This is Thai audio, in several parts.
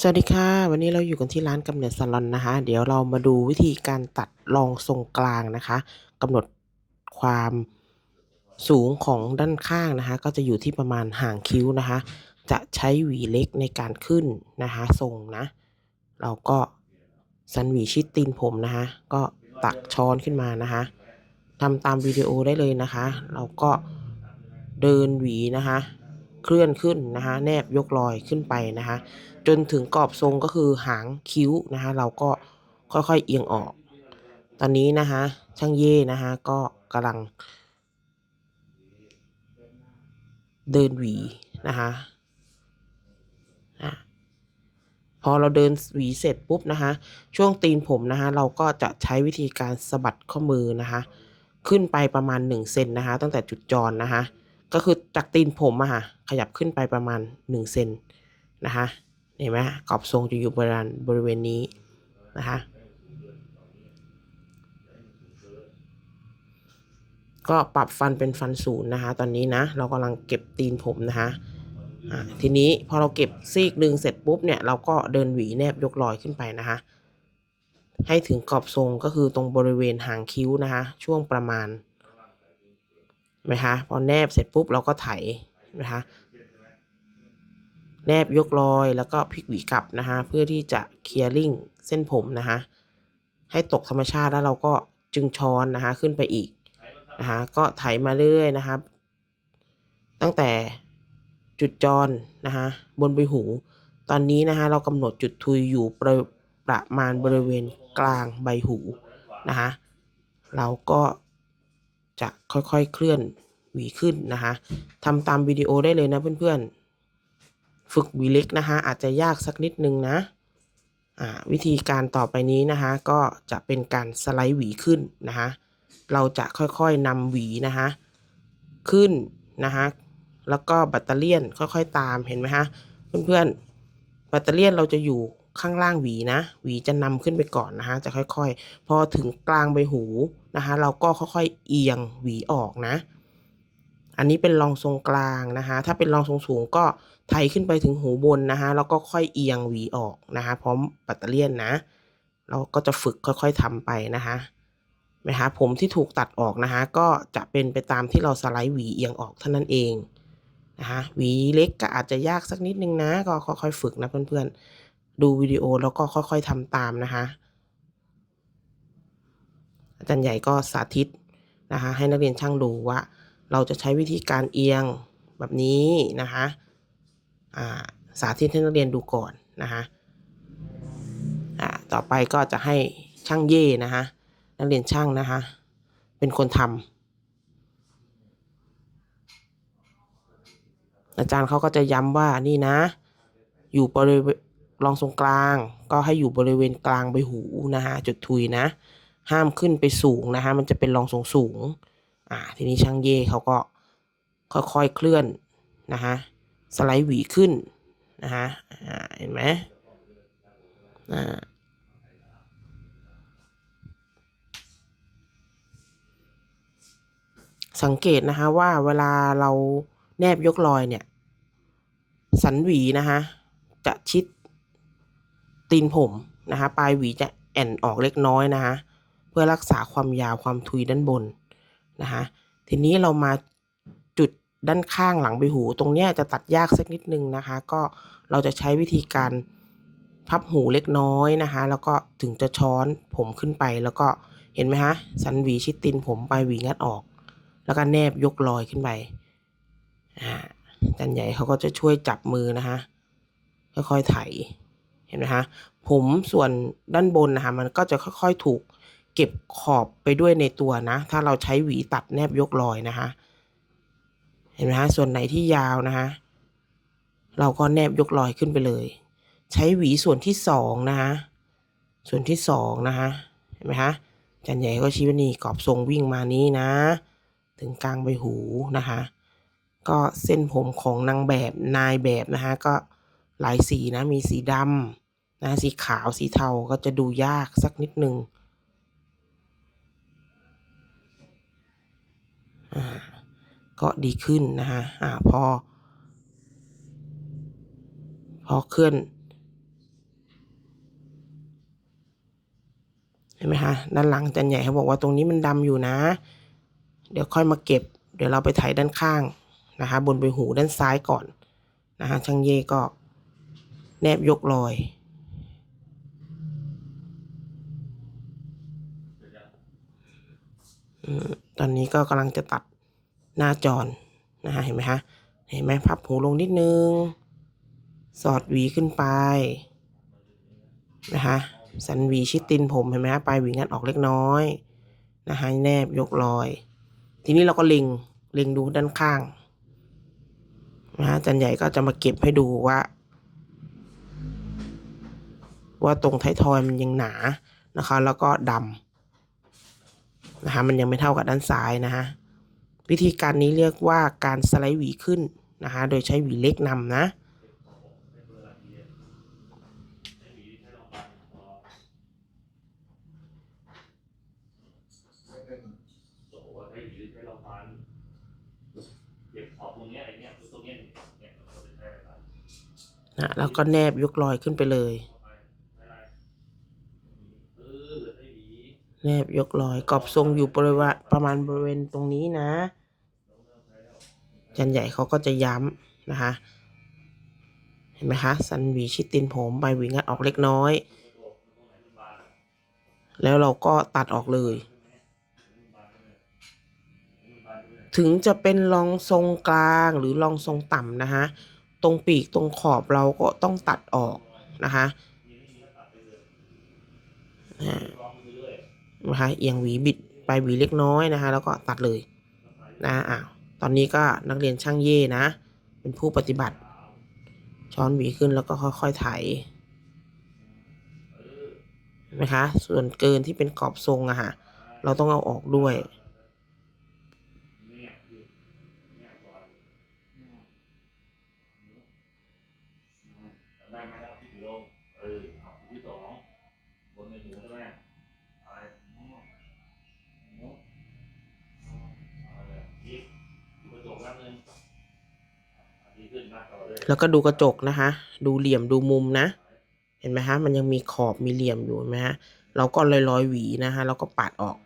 สวัสดีค่ะ วันนี้เราอยู่กันที่ร้านกำเนิดซาลอนนะคะ เดี๋ยวเรามาดูวิธีการตัดรองทรงกลางนะคะกำหนดความสูงของด้านข้างนะคะ ก็จะอยู่ที่ประมาณห่างคิ้วนะคะ จะใช้หวีเล็กในการขึ้นนะคะทรงนะ เราก็สันหวีชิดตีนผมนะคะ ก็ตักช้อนขึ้นมานะคะทำตามวิดีโอได้เลยนะคะ เราก็เดินหวีนะคะ เคลื่อนขึ้นนะคะแนบยกลอยขึ้นไปนะคะจนถึงกรอบทรงก็คือหางคิ้วนะคะเราก็ค่อยๆเอียงออก ตอนนี้นะคะช่างเย่นะคะก็กำลัง เดินหวีนะคะอะพอเราเดินหวีเสร็จปุ๊บนะคะ ช่วงตีนผมนะคะ เราก็จะใช้วิธีการสะบัดข้อมือนะคะ ขึ้นไปประมาณ1เซนนะคะ ตั้งแต่จุดจรนะคะ ก็คือจากตีนผมอะค่ะขยับขึ้นไปประมาณ1เซนนะคะเห็นไหมกรอบทรงจะอยู่บริเวณบริเวณนี้นะคะก็ปรับฟันเป็นฟันศูนย์นะคะ ตอนนี้นะ เรากำลังเก็บตีนผมนะคะทีนี้พอเราเก็บซีกหนึ่งเสร็จปุ๊บเนี่ยเราก็เดินหวีแนบยกลอยขึ้นไปนะคะ ให้ถึงกรอบทรงก็คือตรงบริเวณหางคิ้วนะคะ ช่วงประมาณ ไหมคะพอแนบเสร็จปุ๊บเราก็ไถนะคะแนบยกลอยแล้วก็พลิกหวีกลับนะคะเพื่อที่จะเคลียร์ลิงเส้นผมนะคะให้ตกธรรมชาติแล้วเราก็จึงช้อนนะคะขึ้นไปอีกนะคะก็ไถมาเรื่อยนะครับตั้งแต่จุดจรนะคะบนใบหู ตอนนี้นะคะเรากำหนดจุดทุยอยู่ประประมาณบริเวณกลางใบหูนะคะเราก็ จะค่อยๆเคลื่อนหวีขึ้นนะคะทำตามวิดีโอได้เลยนะเพื่อนๆ ฝึกหวีเล็กนะคะอาจจะยากสักนิดนึงนะอ่าวิธีการต่อไปนี้นะคะก็จะเป็นการสไลด์หวีขึ้นนะคะเราจะค่อยๆนำหวีนะคะขึ้นนะคะแล้วก็แบตเตอรี่ยนค่อยๆตามเห็นไหมคะเพื่อนๆแบตเตอรี่ยนเราจะอยู่ข้างล่างหวีนะ หวีจะนำขึ้นไปก่อนนะคะจะค่อยๆ พอถึงกลางใบหู นะคะ เราก็ค่อยๆเอียงหวีออกนะ อันนี้เป็นรองทรงกลางนะคะ ถ้าเป็นรองทรงสูงก็ไถขึ้นไปถึงหูบนนะคะ แล้วก็ค่อยเอียงหวีออกนะคะ พร้อมแบตเตอรี่ยนนะ เราก็จะฝึกค่อยๆทำไปนะคะนะคะผมที่ถูกตัดออกนะคะ ก็จะเป็นไปตามที่เราสไลด์หวีเอียงออกเท่านั้นเองนะคะหวีเล็กก็อาจจะยากสักนิดนึงนะ ก็ค่อยๆฝึกนะเพื่อนๆ ดูวิดีโอแล้วก็ค่อยๆทำตามนะคะ อาจารย์ใหญ่ก็สาธิตนะคะให้นักเรียนช่างดูว่า เราจะใช้วิธีการเอียงแบบนี้นะคะสาธิตให้นักเรียนดูก่อนนะคะต่อไปก็จะให้ช่างเย่นะคะนักเรียนช่างนะคะเป็นคนทำอาจารย์เขาก็จะย้ำว่านี่นะ อยู่บริเวณรองทรงกลาง ก็ให้อยู่บริเวณกลางใบหูนะคะจุดทุยนะ ห้ามขึ้นไปสูงนะคะมันจะเป็นรองทรงสูงอ่าทีนี้ช่างเย่เขาก็ค่อยๆเคลื่อนนะคะสไลด์หวีขึ้นนะคะอ่าเห็นไหมอ่าสังเกตนะคะว่าเวลาเราแนบยกลอยเนี่ย สันหวีนะคะจะชิดตีนผมนะคะปลายหวีจะแอนออกเล็กน้อยนะคะ พื่อรักษาความยาวความทุยด้านบนนะคะทีนี้เรามาจุดด้านข้างหลังใบหู ตรงเนี้ยจะตัดยากสักนิดนึงนะคะ ก็เราจะใช้วิธีการพับหูเล็กน้อยนะคะ แล้วก็ถึงจะช้อนผมขึ้นไป แล้วก็เห็นไหมคะสันหวีชิดตีนผมไปหวีงัดออก แล้วก็แนบยกลอยขึ้นไปอ่าจารย์ใหญ่เขาก็จะช่วยจับมือนะคะค่อยๆไถเห็นไหมคะผมส่วนด้านบนนะคะมันก็จะค่อย ๆ ถูก เก็บขอบไปด้วยในตัวนะ ถ้าเราใช้หวีตัดแนบยกลอยนะคะ เห็นไหมคะส่วนไหนที่ยาวนะคะเราก็แนบยกลอยขึ้นไปเลย ใช้หวีส่วนที่สองนะคะส่วนที่สองนะคะเห็นไหมคะจารย์ใหญ่ก็ชี้ว่านี่กรอบทรงวิ่งมานี้นะ ถึงกลางใบหูนะคะ ก็เส้นผมของนางแบบนายแบบนะคะก็หลายสีนะมีสีดำนะสีขาวสีเทาก็จะดูยากสักนิดนึง ก็ดีขึ้นนะคะอ่าพอ พอเคลื่อนเห็นไหมคะด้านหลังจันใหญ่เขาบอกว่าตรงนี้มันดำอยู่นะ เดี๋ยวค่อยมาเก็บ เดี๋ยวเราไปถ่ายด้านข้างนะคะ บนใบหูด้านซ้ายก่อนนะคะช่างเย่ก็แนบยกลอย ตอนนี้ก็กำลังจะตัดหน้าจรนนะคะเห็นไหมคะเห็นไหมพับหูลงนิดนึง สอดหวีขึ้นไปนะคะสันหวีชิดตีนผมเห็นไหมคะปลายหวีงัดออกเล็กน้อยนะคะแนบยกรอย ทีนี้เราก็เล็งเล็งดูด้านข้างนะคะอาจารย์ใหญ่ก็จะมาเก็บให้ดูว่า ว่าตรงท้ายทอยมันยังหนานะคะ แล้วก็ดำ นะคะมันยังไม่เท่ากับด้านซ้ายนะคะวิธีการนี้เรียกว่าการสไลด์หวีขึ้นนะคะโดยใช้หวีเล็กนำนะนะแล้วก็แนบยกรอยขึ้นไปเลย เข้าไปใช้อะไรเออใช้หวี แนบยกรอยกรอบทรงอยู่บริเวณประมาณบริเวณตรงนี้นะอาจันใหญ่เขาก็จะย้ำนะคะ เห็นไหมคะ สันหวีชิดตีนผมใบหวีงัดออกเล็กน้อย แล้วเราก็ตัดออกเลย ถึงจะเป็นรองทรงกลางหรือรองทรงต่ำนะคะ ตรงปีกตรงขอบเราก็ต้องตัดออกนะคะอ่า นะคะเอียงหวีบิดไปหวีเล็กน้อยนะคะ แล้วก็ตัดเลยนะอ้าวตอนนี้ก็นักเรียนช่างเย่นะ เป็นผู้ปฏิบัติ ช้อนหวีขึ้นแล้วก็ค่อยๆไถนไหมคะ ส่วนเกินที่เป็นกรอบทรงอะค่ะ เราต้องเอาออกด้วยได้ไหมครับที่ถือลงเออเอาที่สองบนในหูใช่ไหมอะไรอะไรอีกดูกระจกแป๊บนึงดีขึ้นมากต่อเลย แล้วก็ดูกระจกนะคะ ดูเหลี่ยมดูมุมนะ เห็นไหมคะมันยังมีขอบมีเหลี่ยมอยู่ไหมฮะเราก็ลอยลอยๆหวีนะคะแล้วก็ปัดออก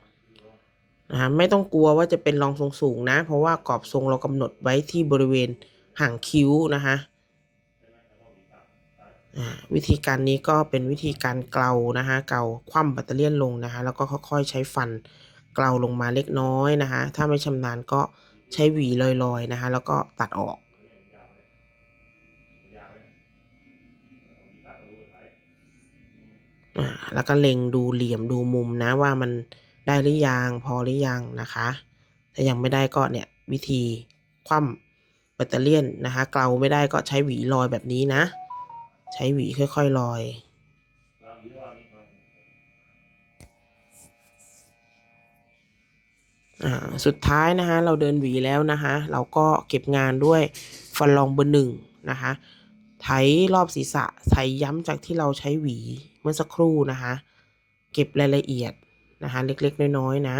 นะคะไม่ต้องกลัวว่าจะเป็นรองทรงสูงนะ เพราะว่ากรอบทรงเรากำหนดไว้ที่บริเวณห่างคิ้วนะคะวิธีการนี้ก็เป็นวิธีการเกลานะคะเกลาคว่ำแบตเตอรี่ยนลงนะคะแล้วก็ค่อยๆใช้ฟันเกลาลงมาเล็กน้อยนะคะถ้าไม่ชำนาญก็ใช้หวีลอยๆนะคะแล้วก็ตัดออก แล้วก็เล็งดูเหลี่ยมดูมุมนะว่ามันได้หรือยังพอหรือยังนะคะ ถ้ายังไม่ได้ก็เนี่ยวิธีคว่ำแบตเตอรี่ยนนะคะเกลาไม่ได้ก็ใช้หวีลอยแบบนี้นะ ใช้หวีค่อยๆลอยอ่าสุดท้ายนะคะเราเดินหวีแล้วนะคะ เราก็เก็บงานด้วยฟันรองเบอร์หนึ่งนะคะ ไถรอบศีรษะไถย้ำจากที่เราใช้หวีเมื่อสักครู่นะคะ เก็บรายละเอียดนะคะ เล็กๆ น้อยๆนะ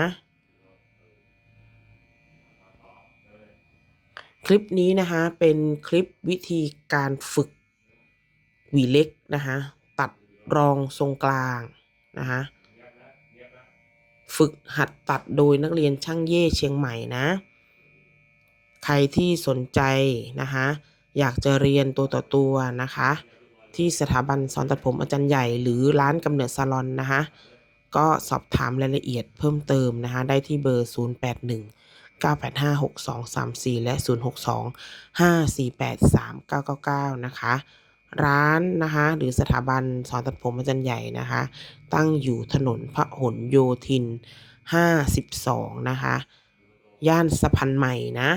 คลิปนี้นะคะเป็นคลิปวิธีการฝึกหวีเล็กนะคะ ตัดรองทรงกลางนะคะฝึกหัดตัดโดยนักเรียนช่างเย่เชียงใหม่นะ ใครที่สนใจนะคะ อยากจะเรียนตัวต่อตัวนะคะ ที่สถาบันสอนตัดผมอาจารย์ใหญ่ หรือร้านกำเนิดซาลอนนะคะก็สอบถามรายละเอียดเพิ่มเติมนะคะได้ที่เบอร์ 081 985 6234 และ 062 548 3999 นะคะ ร้านนะคะหรือสถาบันสอนตัดผมอาจารย์ใหญ่นะคะ ตั้งอยู่ถนนพระหลโยธิน 52 นะคะ ย่านสะพานใหม่นะ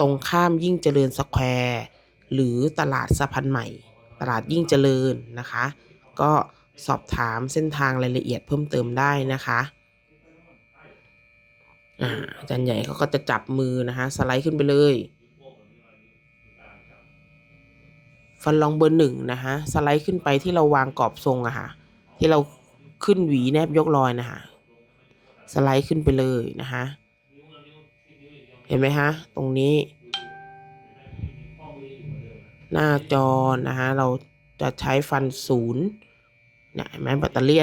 ตรงข้ามยิ่งเจริญสแควร์หรือตลาดสะพานใหม่ ตลาดยิ่งเจริญนะคะ ก็สอบถามเส้นทางรายละเอียดเพิ่มเติมได้นะคะอาจารย์ใหญ่เขาก็จะจับมือนะคะ สไลด์ขึ้นไปเลยฟันรองเบอร์หนึ่งนะคะสไลด์ขึ้นไปที่เราวางกรอบทรงอะค่ะ ที่เราขึ้นหวีแนบยกรอยนะคะสไลด์ขึ้นไปเลยนะคะ เห็นไหมคะตรงนี้ หน้าจอนะคะเราจะใช้ฟันศูนย์เนี่ยเห็นไหมแบตเตอรี่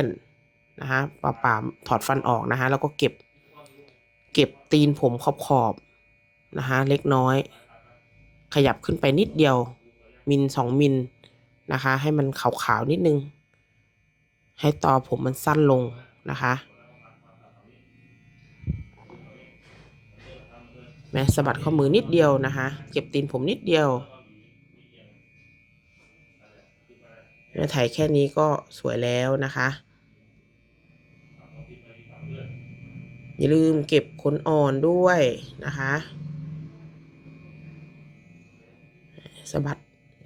นะคะป่าป่าถอดฟันออกนะคะแล้วก็เก็บ เก็บตีนผมขอบขอบนะคะเล็กน้อย ขยับขึ้นไปนิดเดียว มิลสองมิลนะคะ ให้มันขาวๆนิดนึง ให้ตอผมมันสั้นลงนะคะ แม้สะบัดข้อมือนิดเดียวนะคะ เก็บตีนผมนิดเดียวแม่ถ่ายแค่นี้ก็สวยแล้วนะคะ อย่าลืมเก็บขนอ่อนด้วยนะคะสะบัด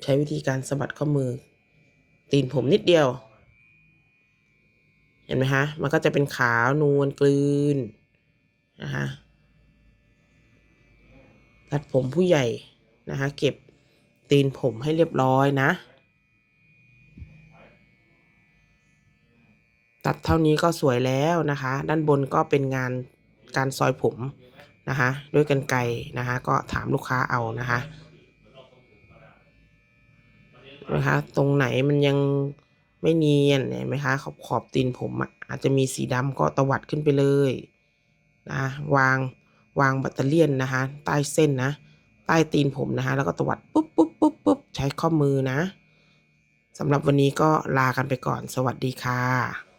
ใช้วิธีการสะบัดข้อมือ ตีนผมนิดเดียว เห็นไหมคะ มันก็จะเป็นขาวนวลกลืนนะคะ ตัดผมผู้ใหญ่นะคะ เก็บตีนผมให้เรียบร้อยนะ ตัดเท่านี้ก็สวยแล้วนะคะ ด้านบนก็เป็นงานการซอยผมนะคะ ด้วยกันไกรนะคะ ก็ถามลูกค้าเอานะคะนะคะตรงไหนมันยังไม่เนียนเห็นไหมคะขอบขอบตีนผมออาจจะมีสีดำก็ตวัดขึ้นไปเลยนะวาง วางแบตเตอรี่นนะคะ ใต้เส้นนะ ใต้ตีนผมนะคะ แล้วก็ตวัดปุ๊บปุ๊บปุ๊บปุ๊บใช้ข้อมือนะสำหรับวันนี้ก็ลากันไปก่อน สวัสดีค่ะ